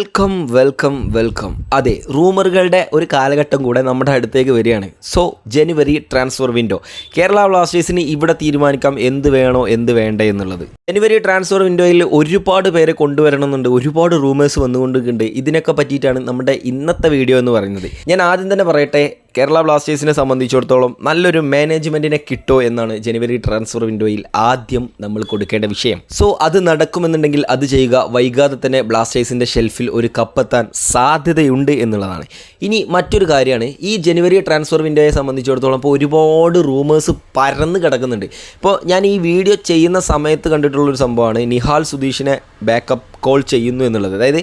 Welcome welcome welcome. അതെ റൂമറുകളുടെ ഒരു കാലഘട്ടം കൂടെ നമ്മുടെ അടുത്തേക്ക് വരികയാണ്. So January transfer window. Kerala ബ്ലാസ്റ്റേഴ്സിന് ഇവിടെ തീരുമാനിക്കാം എന്ത് വേണോ എന്ത് വേണ്ട എന്നുള്ളത്. ജനുവരി ട്രാൻസ്ഫർ വിൻഡോയിൽ ഒരുപാട് പേരെ കൊണ്ടുവരണമെന്നുണ്ട് ഒരുപാട് റൂമേഴ്സ് വന്നുകൊണ്ടിരിക്കുന്നുണ്ട്. ഇതിനൊക്കെ പറ്റിയിട്ടാണ് നമ്മുടെ ഇന്നത്തെ വീഡിയോ എന്ന് പറയുന്നത്. ഞാൻ ആദ്യം തന്നെ പറയട്ടെ കേരള ബ്ലാസ്റ്റേഴ്സിനെ സംബന്ധിച്ചിടത്തോളം നല്ലൊരു മാനേജ്മെന്റിനെ കിട്ടോ എന്നാണ് ജനുവരി ട്രാൻസ്ഫർ വിൻഡോയിൽ ആദ്യം നമ്മൾ കൊടുക്കേണ്ട വിഷയം. സോ അത് നടക്കുമെന്നുണ്ടെങ്കിൽ അത് ചെയ്യുക. വൈകാതെ തന്നെ ബ്ലാസ്റ്റേഴ്സിന്റെ ഷെൽഫിൽ ഒരു കപ്പെത്താൻ സാധ്യതയുണ്ട് എന്നുള്ളതാണ്. ഇനി മറ്റൊരു കാര്യമാണ് ഈ ജനുവരി ട്രാൻസ്ഫർ വിൻഡോയെ സംബന്ധിച്ചിടത്തോളം ഇപ്പോൾ ഒരുപാട് റൂമേഴ്സ് പരന്ന് കിടക്കുന്നുണ്ട്. ഇപ്പോൾ ഞാൻ ഈ വീഡിയോ ചെയ്യുന്ന സമയത്ത് കണ്ടിട്ടുള്ളൊരു സംഭവമാണ് നിഹാൽ സുധീഷിനെ ബാക്കപ്പ് കോൾ ചെയ്യുന്നു എന്നുള്ളത്. അതായത്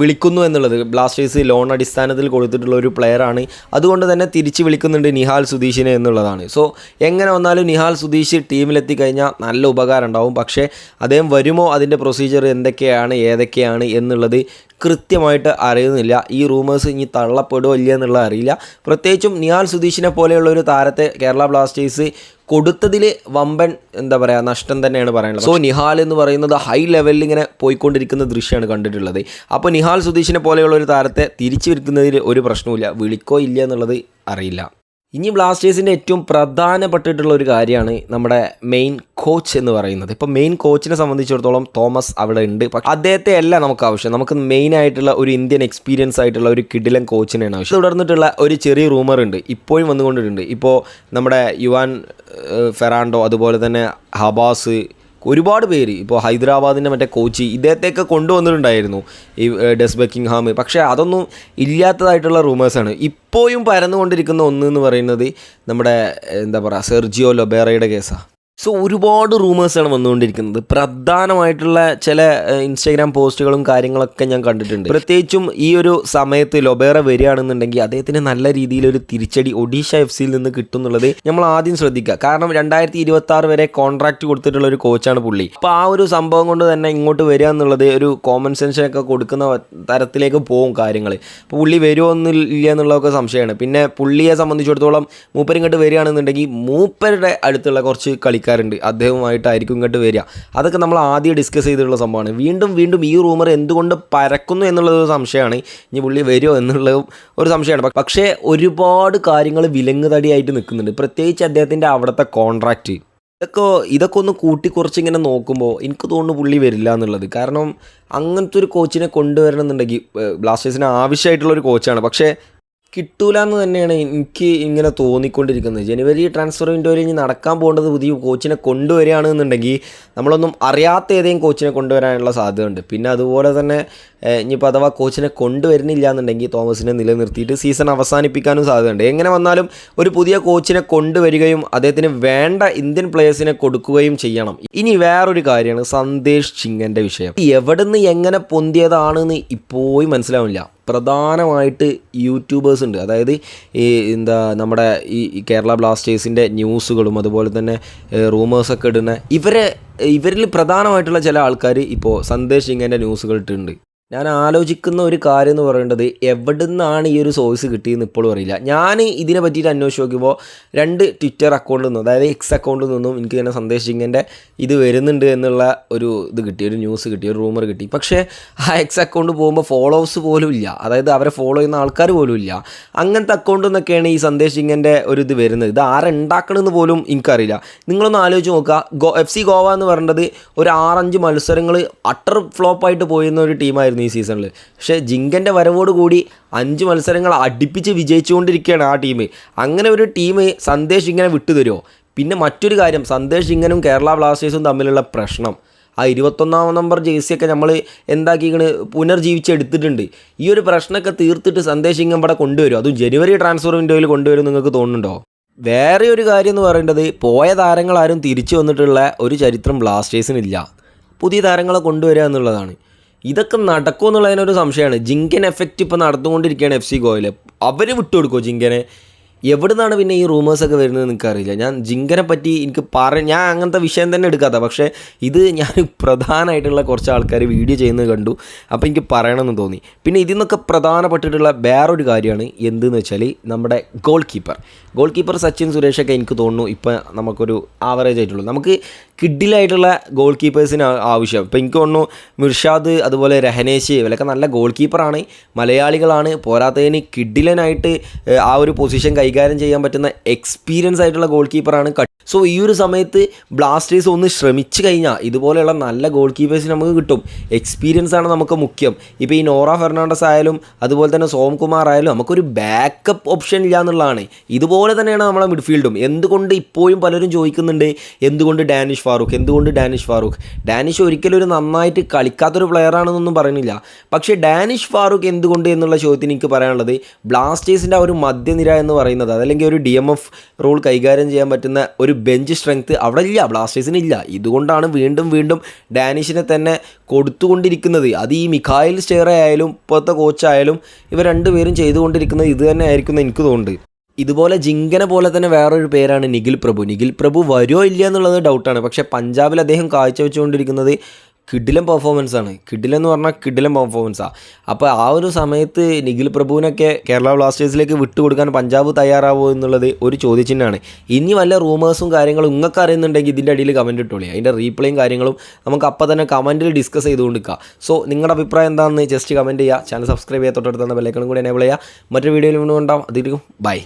വിളിക്കുന്നു എന്നുള്ളത്. ബ്ലാസ്റ്റേഴ്സ് ലോൺ അടിസ്ഥാനത്തിൽ കൊടുത്തിട്ടുള്ള ഒരു പ്ലെയറാണ് അതുകൊണ്ട് തന്നെ തിരിച്ച് വിളിക്കുന്നുണ്ട് നിഹാൽ സുധീഷിനെ എന്നുള്ളതാണ്. സോ എങ്ങനെ വന്നാലും നിഹാൽ സുധീഷ് ടീമിലെത്തി കഴിഞ്ഞാൽ നല്ല ഉപകാരം ഉണ്ടാവും. പക്ഷേ അദ്ദേഹം വരുമോ? അതിന്റെ പ്രൊസീജിയർ എന്തൊക്കെയാണ്? ഏതൊക്കെയാണ്? എന്നുള്ളത് കൃത്യമായിട്ട് അറിയുന്നില്ല. ഈ റൂമേഴ്സ് ഇനി തള്ളപ്പെടുമോ ഇല്ല എന്നുള്ളത് അറിയില്ല. പ്രത്യേകിച്ചും നിയാൽ സുധീഷിനെ പോലെയുള്ള ഒരു താരത്തെ കേരള ബ്ലാസ്റ്റേഴ്സ് കൊടുത്തതിൽ വമ്പൻ എന്താ പറയുക നഷ്ടം തന്നെയാണ് പറയാനുള്ളത്. സോ നിഹാൽ എന്ന് പറയുന്നത് ഹൈ ലെവലിൽ ഇങ്ങനെ പോയിക്കൊണ്ടിരിക്കുന്ന ദൃശ്യമാണ് കണ്ടിട്ടുള്ളത്. അപ്പോൾ നിഹാൽ സുധീഷിനെ പോലെയുള്ള ഒരു താരത്തെ തിരിച്ചു വിൽക്കുന്നതിൽ ഒരു പ്രശ്നവുമില്ല. വിളിക്കോ ഇല്ല എന്നുള്ളത് അറിയില്ല. ഇനി ബ്ലാസ്റ്റേഴ്സിന്റെ ഏറ്റവും പ്രധാനപ്പെട്ടിട്ടുള്ള ഒരു കാര്യമാണ് നമ്മുടെ മെയിൻ കോച്ച് എന്ന് പറയുന്നത്. ഇപ്പോൾ മെയിൻ കോച്ചിനെ സംബന്ധിച്ചിടത്തോളം തോമസ് അവിടെ ഉണ്ട്. പക്ഷേ അദ്ദേഹത്തെ അല്ല നമുക്ക് ആവശ്യം. നമുക്ക് മെയിൻ ആയിട്ടുള്ള ഒരു ഇന്ത്യൻ എക്സ്പീരിയൻസ് ആയിട്ടുള്ള ഒരു കിഡിലൻ കോച്ചിനെയാണ് ആവശ്യം. തുടർന്നിട്ടുള്ള ഒരു ചെറിയ റൂമർ ഉണ്ട്. ഇപ്പോഴും വന്നുകൊണ്ടിട്ടുണ്ട്. ഇപ്പോൾ നമ്മുടെ യുവാൻ ഫെറാണ്ടോ അതുപോലെ തന്നെ ഹബാസ് ഒരുപാട് പേര് ഇപ്പോൾ ഹൈദരാബാദിന്റെ മറ്റേ കോച്ചി ഇദ്ദേഹത്തെയൊക്കെ കൊണ്ടുവന്നിട്ടുണ്ടായിരുന്നു ഈ ഡെസ് ബക്കിംഗ്ഹാം. പക്ഷേ അതൊന്നും ഇല്ലാത്തതായിട്ടുള്ള റൂമേഴ്സാണ്. ഇപ്പോഴും പരന്നുകൊണ്ടിരിക്കുന്ന ഒന്ന് എന്ന് പറയുന്നത് നമ്മുടെ എന്താ പറയുക സെർജിയോ ലൊബേറയുടെ കേസാണ് സോ ഒരുപാട് റൂമേഴ്സാണ് വന്നുകൊണ്ടിരിക്കുന്നത്. പ്രധാനമായിട്ടുള്ള ചില ഇൻസ്റ്റാഗ്രാം പോസ്റ്റുകളും കാര്യങ്ങളൊക്കെ ഞാൻ കണ്ടിട്ടുണ്ട്. പ്രത്യേകിച്ചും ഈ ഒരു സമയത്ത് ലൊബേറ വരികയാണെന്നുണ്ടെങ്കിൽ അദ്ദേഹത്തിന് നല്ല രീതിയിൽ ഒരു തിരിച്ചടി ഒഡീഷ എഫ് സിയിൽ നിന്ന് കിട്ടും എന്നുള്ളത് നമ്മൾ ആദ്യം ശ്രദ്ധിക്കുക. കാരണം രണ്ടായിരത്തി ഇരുപത്തി ആറ് വരെ കോൺട്രാക്ട് കൊടുത്തിട്ടുള്ള ഒരു കോച്ചാണ് പുള്ളി. അപ്പോൾ ആ ഒരു സംഭവം കൊണ്ട് തന്നെ ഇങ്ങോട്ട് വരിക എന്നുള്ളത് ഒരു കോമൺ സെൻഷനൊക്കെ കൊടുക്കുന്ന തരത്തിലേക്ക് പോകും കാര്യങ്ങൾ. അപ്പോൾ പുള്ളി വരുമോ എന്നില്ല എന്നുള്ളതൊക്കെ സംശയമാണ്. പിന്നെ പുള്ളിയെ സംബന്ധിച്ചിടത്തോളം മൂപ്പർ ഇങ്ങോട്ട് വരികയാണെന്നുണ്ടെങ്കിൽ മൂപ്പരുടെ അടുത്തുള്ള കുറച്ച് കളിക്കാരുണ്ട് അദ്ദേഹവുമായിട്ടായിരിക്കും ഇങ്ങോട്ട് വരിക. അതൊക്കെ നമ്മൾ ആദ്യം ഡിസ്കസ് ചെയ്തിട്ടുള്ള സംഭവമാണ്. വീണ്ടും വീണ്ടും ഈ റൂമർ എന്തുകൊണ്ട് പരക്കുന്നു എന്നുള്ളത് ഒരു സംശയമാണ്. ഇനി പുള്ളി വരുമോ എന്നുള്ളതും ഒരു സംശയമാണ്. പക്ഷേ ഒരുപാട് കാര്യങ്ങൾ വിലങ്ങുതടിയായിട്ട് നിൽക്കുന്നുണ്ട്. പ്രത്യേകിച്ച് അദ്ദേഹത്തിന്റെ അവിടുത്തെ കോൺട്രാക്റ്റ് ഇതൊക്കെ ഇതൊക്കെ ഒന്ന് കൂട്ടിക്കുറച്ച് ഇങ്ങനെ നോക്കുമ്പോൾ എനിക്ക് തോന്നുന്നു പുള്ളി വരില്ല എന്നുള്ളത്. കാരണം അങ്ങനത്തെ ഒരു കോച്ചിനെ കൊണ്ടുവരണം എന്നുണ്ടെങ്കിൽ ഏഹ്, ബ്ലാസ്റ്റേഴ്സിന് ആവശ്യമായിട്ടുള്ള ഒരു കോച്ചാണ് പക്ഷേ കിട്ടൂല എന്ന് തന്നെയാണ് എനിക്ക് ഇങ്ങനെ തോന്നിക്കൊണ്ടിരിക്കുന്നത്. ജനുവരി ട്രാൻസ്ഫർ വിൻഡോയിൽ ഇനി നടക്കാൻ പോകേണ്ടത് പുതിയ കോച്ചിനെ കൊണ്ടുവരികയാണെന്നുണ്ടെങ്കിൽ നമ്മളൊന്നും അറിയാത്ത ഏതെങ്കിലും കോച്ചിനെ കൊണ്ടുവരാനുള്ള സാധ്യതയുണ്ട്. പിന്നെ അതുപോലെ തന്നെ ഇനിയിപ്പോൾ അഥവാ കോച്ചിനെ കൊണ്ടുവരുന്നില്ല എന്നുണ്ടെങ്കിൽ തോമസിനെ നിലനിർത്തിയിട്ട് സീസൺ അവസാനിപ്പിക്കാനും സാധ്യതയുണ്ട്. എങ്ങനെ വന്നാലും ഒരു പുതിയ കോച്ചിനെ കൊണ്ടുവരികയും അദ്ദേഹത്തിന് വേണ്ട ഇന്ത്യൻ പ്ലേയേഴ്സിനെ കൊടുക്കുകയും ചെയ്യണം. ഇനി വേറൊരു കാര്യമാണ് സന്ദേശ് ചിങ്ങന്റെ വിഷയം. എവിടുന്ന് എങ്ങനെ പൊന്തിയതാണെന്ന് ഇപ്പോഴും മനസ്സിലാവില്ല പ്രധാനമായിട്ട് യൂട്യൂബേഴ്സ് ഉണ്ട്. അതായത് ഈ എന്താ നമ്മുടെ ഈ കേരള ബ്ലാസ്റ്റേഴ്സിന്റെ ന്യൂസുകളും അതുപോലെ തന്നെ റൂമേഴ്സൊക്കെ ഇടുന്ന ഇവരെ ഇവരിൽ പ്രധാനമായിട്ടുള്ള ചില ആൾക്കാർ ഇപ്പോൾ സന്ദേശ് ഇങ്ങനെ ന്യൂസുകൾ ഇട്ടിട്ടുണ്ട്. ഞാൻ ആലോചിക്കുന്ന ഒരു കാര്യം എന്ന് പറയേണ്ടത് എവിടെ നിന്നാണ് ഈ ഒരു സോഴ്സ് കിട്ടിയെന്ന് ഇപ്പോഴും അറിയില്ല. ഞാൻ ഇതിനെ പറ്റിയിട്ട് അന്വേഷിച്ച് നോക്കുമ്പോൾ രണ്ട് ട്വിറ്റർ അക്കൗണ്ടിൽ നിന്നും അതായത് എക്സ് അക്കൗണ്ടിൽ നിന്നും എനിക്ക് തന്നെ സന്ദേശിങ്ങന്റെ ഇത് വരുന്നുണ്ട് എന്നുള്ള ഒരു ഇത് കിട്ടി ഒരു ന്യൂസ് കിട്ടി ഒരു റൂമർ കിട്ടി. പക്ഷേ ആ എക്സ് അക്കൗണ്ട് പോകുമ്പോൾ ഫോളോവേഴ്സ് പോലും ഇല്ല. അതായത് അവരെ ഫോളോ ചെയ്യുന്ന ആൾക്കാർ പോലും ഇല്ല. അങ്ങനത്തെ അക്കൗണ്ടിൽ നിന്നൊക്കെയാണ് ഈ സന്ദേശിങ്ങന്റെ ഒരു ഇത് വരുന്നത്. ഇത് ആരുണ്ടാക്കണമെന്ന് പോലും എനിക്കറിയില്ല. നിങ്ങളൊന്ന് ആലോചിച്ച് നോക്കുക. ഗോ എഫ് സി ഗോവ എന്ന് പറയുന്നത് ഒരു ആറഞ്ച് മത്സരങ്ങൾ അട്ടർ ഫ്ലോപ്പായിട്ട് പോയിരുന്ന ഒരു ടീമായിരുന്നു ഈ സീസണിൽ പക്ഷേ ജിങ്കന്റെ വരവോട് കൂടി അഞ്ച് മത്സരങ്ങൾ അടുപ്പിച്ച് വിജയിച്ചുകൊണ്ടിരിക്കുകയാണ് ആ ടീം അങ്ങനെ ഒരു ടീം സന്ദേശ് ഇങ്ങനെ വിട്ടുതരുമോ പിന്നെ മറ്റൊരു കാര്യം സന്ദേശ് ഇങ്ങനും കേരള ബ്ലാസ്റ്റേഴ്സും തമ്മിലുള്ള പ്രശ്നം. ആ ഇരുപത്തൊന്നാം നമ്പർ ജേഴ്സിയൊക്കെ നമ്മൾ എന്താക്കിക്കണ് പുനർജീവിച്ചെടുത്തിട്ടുണ്ട് ഈ ഒരു പ്രശ്നമൊക്കെ തീർത്തിട്ട് സന്ദേശ് ഇങ്ങനെ ഇവിടെ കൊണ്ടുവരും അതും ജനുവരി ട്രാൻസ്ഫർ വിൻഡോയിൽ കൊണ്ടുവരും നിങ്ങൾക്ക് തോന്നുന്നുണ്ടോ? വേറെ ഒരു കാര്യം എന്ന് പറയേണ്ടത് പോയ താരങ്ങളാരും തിരിച്ചു വന്നിട്ടുള്ള ഒരു ചരിത്രം ബ്ലാസ്റ്റേഴ്സിനില്ല. പുതിയ താരങ്ങളെ കൊണ്ടുവരിക എന്നുള്ളതാണ്. ഇതൊക്കെ നടക്കുമെന്നുള്ളതിനൊരു സംശയമാണ്. ജിങ്കൻ എഫക്റ്റ് ഇപ്പോൾ നടന്നുകൊണ്ടിരിക്കുകയാണ് എഫ് സി ഗോയിൽ അവർ വിട്ടുകൊടുക്കുമോ ജിങ്കനെ? എവിടെ നിന്നാണ് പിന്നെ ഈ റൂമേഴ്സൊക്കെ വരുന്നത് എനിക്കറിയില്ല. ഞാൻ ജിങ്കനെ പറ്റി എനിക്ക് പറ ഞാൻ അങ്ങനത്തെ വിഷയം തന്നെ എടുക്കാത്ത. പക്ഷേ ഇത് ഞാൻ പ്രധാനമായിട്ടുള്ള കുറച്ച് ആൾക്കാർ വീഡിയോ ചെയ്യുന്നത് കണ്ടു. അപ്പോൾ എനിക്ക് പറയണമെന്ന് തോന്നി. പിന്നെ ഇതിൽ നിന്നൊക്കെ പ്രധാനപ്പെട്ടിട്ടുള്ള വേറൊരു കാര്യമാണ് എന്തെന്ന് വെച്ചാൽ നമ്മുടെ goal keeper goal keeper Sachin സുരേഷൊക്കെ എനിക്ക് തോന്നുന്നു ഇപ്പോൾ നമുക്കൊരു ആവറേജ് ആയിട്ടുള്ളൂ. നമുക്ക് കിഡിലായിട്ടുള്ള ഗോൾ കീപ്പേഴ്സിന് ആവശ്യം. ഇപ്പം എനിക്ക് തോന്നുന്നു മിർഷാദ് അതുപോലെ രഹനേശ് ഇവരൊക്കെ നല്ല ഗോൾ കീപ്പറാണ് മലയാളികളാണ്. പോരാത്തതിന് കിഡിലനായിട്ട് ആ ഒരു പൊസിഷൻ കൈകാര്യം ചെയ്യാൻ പറ്റുന്ന എക്സ്പീരിയൻസ് ആയിട്ടുള്ള ഗോൾ കീപ്പറാണ് സോ ഈ ഒരു സമയത്ത് ബ്ലാസ്റ്റേഴ്സ് ഒന്ന് ശ്രമിച്ചു കഴിഞ്ഞാൽ ഇതുപോലെയുള്ള നല്ല ഗോൾ കീപ്പേഴ്സ് നമുക്ക് കിട്ടും. എക്സ്പീരിയൻസ് ആണ് നമുക്ക് മുഖ്യം. ഇപ്പോൾ ഈ നോറ ഫെർണാണ്ടസ് ആയാലും അതുപോലെ തന്നെ സോം കുമാർ ആയാലും നമുക്കൊരു ബാക്കപ്പ് ഓപ്ഷൻ ഇല്ല എന്നുള്ളതാണ്. ഇതുപോലെ തന്നെയാണ് നമ്മളെ മിഡ്ഫീൽഡും എന്തുകൊണ്ട് ഇപ്പോഴും പലരും ചോദിക്കുന്നുണ്ട് എന്തുകൊണ്ട് ഡാനിഷ് ഫാറൂഖ് എന്തുകൊണ്ട് ഡാനിഷ് ഫാറൂഖ്? ഡാനിഷ് ഒരിക്കലും ഒരു നന്നായിട്ട് കളിക്കാത്തൊരു പ്ലെയർ ആണെന്നൊന്നും പറയുന്നില്ല. പക്ഷേ ഡാനിഷ് ഫാറൂഖ് എന്തുകൊണ്ട് എന്നുള്ള ചോദ്യത്തിന് എനിക്ക് പറയാനുള്ളത് ബ്ലാസ്റ്റേഴ്സിന്റെ ആ ഒരു മധ്യനിര എന്ന് പറയുന്നത് അതല്ലെങ്കിൽ ഒരു ഡി എം എഫ് റൂൾ കൈകാര്യം ചെയ്യാൻ പറ്റുന്ന ഒരു ബെഞ്ച് സ്ട്രെങ്ത് അവിടെ ഇല്ല ബ്ലാസ്റ്റേഴ്സിന് ഇല്ല. ഇതുകൊണ്ടാണ് വീണ്ടും വീണ്ടും ഡാനിഷിനെ തന്നെ കൊടുത്തുകൊണ്ടിരിക്കുന്നത്. അത് ഈ മിഖായിൽ സ്റ്റേറെ ആയാലും ഇപ്പോഴത്തെ കോച്ചായാലും ഇവർ രണ്ടുപേരും ചെയ്തുകൊണ്ടിരിക്കുന്നത് ഇത് തന്നെ ആയിരിക്കും എനിക്ക് തോന്നുന്നുണ്ട്. ഇതുപോലെ ജിങ്കനെ പോലെ തന്നെ വേറൊരു പേരാണ് നിഖിൽ പ്രഭു നിഖിൽ പ്രഭു വരുമോ ഇല്ല എന്നുള്ളത് ഡൗട്ടാണ് പക്ഷേ പഞ്ചാബിൽ അദ്ദേഹം കാഴ്ചവെച്ചുകൊണ്ടിരിക്കുന്നത് കിഡിലൻ പെർഫോമൻസ് ആണ്. കിഡിലൻ എന്ന് പറഞ്ഞാൽ കിഡിലൻ പെർഫോമൻസാണ് അപ്പോൾ ആ ഒരു സമയത്ത് നിഖിൽ പ്രഭുവിനൊക്കെ കേരള ബ്ലാസ്റ്റേഴ്സിലേക്ക് വിട്ടുകൊടുക്കാൻ പഞ്ചാബ് തയ്യാറാവോ എന്നുള്ളത് ഒരു ചോദ്യചിഹ്നമാണ്. ഇനി വല്ല റൂമേഴ്സും കാര്യങ്ങളും നിങ്ങൾക്ക് അറിയുന്നുണ്ടെങ്കിൽ ഇതിന്റെ അടിയിൽ കമന്റ് ഇട്ടോളി. അതിന്റെ റീപ്ലേയും കാര്യങ്ങളും നമുക്ക് അപ്പോൾ തന്നെ കമന്റിൽ ഡിസ്കസ് ചെയ്തുകൊണ്ടിരിക്കുക സോ നിങ്ങളുടെ അഭിപ്രായം എന്താണെന്ന് ജസ്റ്റ് കമന്റ് ചെയ്യുക ചാനൽ സബ്സ്ക്രൈബ് ചെയ്യാത്തോട്ടടുത്ത് തന്നെ ബെല്ലൈക്കണം കൂടി എനേബിൾ ചെയ്യുക മറ്റൊരു വീഡിയോയിൽ വീണ്ടും ഉണ്ടാവും. അതിരിക്കും ബൈ